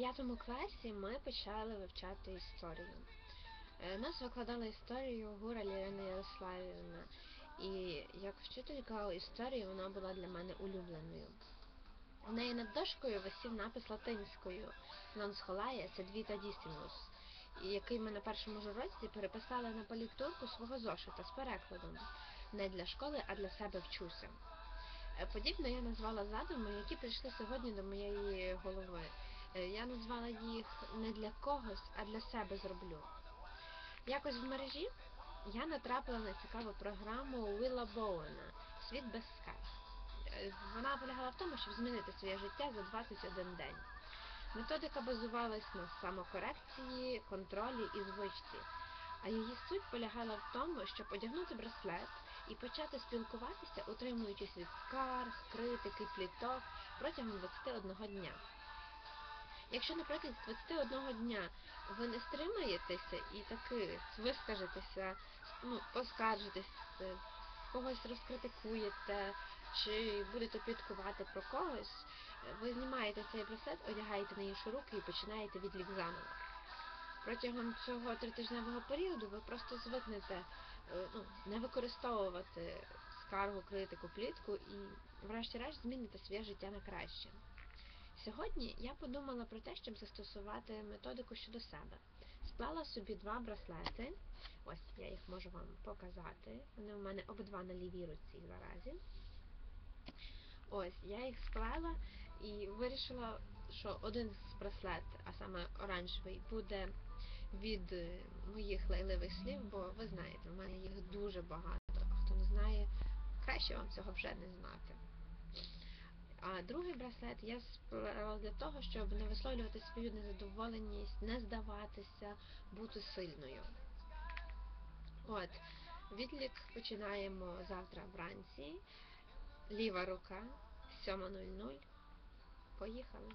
п'ятому класі ми почали вивчати історію. Е, Нас викладала історію Гура Лірина Ярославівна. І як вчителька історії вона була для мене улюбленою. В неї над дошкою висів напис латинською «Non scholae sed vita який ми на першому ж уроці переписали на політурку свого зошита з перекладом не для школи, а для себе вчуся. Е, Подібно я назвала задуми, які прийшли сьогодні до моєї голови. Е, Я назвала їх не для когось, а для себе зроблю. Якось в мережі я натрапила на цікаву програму Уіла Боуена Світ без скарг. Е, Вона полягала в тому, щоб змінити своє життя за 21 день. Методика базувалась на самокорекції, контролі і звичці. А її суть полягала в тому, щоб одягнути браслет і почати спілкуватися, утримуючись від скарг, критики, пліток протягом 21 дня. Якщо на протязі 21 дня ви не стримаєтеся і таки вискажетеся, ну, поскаржитесь, е, когось розкритикуєте чи будете пліткувати про когось, ви знімаєте цей браслет, одягаєте на іншу руки і починаєте відлік заново. Протягом цього тритижневого періоду ви просто звикнете е, ну, не використовувати скаргу, критику, плітку і, врешті-решт, зміните своє життя на краще. Сьогодні я подумала про те, щоб застосувати методику щодо себе. Сплела собі два браслети. Ось я їх можу вам показати. Вони у мене обидва на лівій руці наразі. Ось, я їх сплела і вирішила, що один з браслет, а саме оранжевий, буде від е, моїх лайливих слів, бо ви знаєте, в мене їх дуже багато. Хто не знає, краще вам цього вже не знати. А другий браслет я сплела для того, щоб не висловлювати свою незадоволеність, не здаватися, бути сильною. От, відлік починаємо завтра вранці. Ліва рука, 7.00. Поїхали.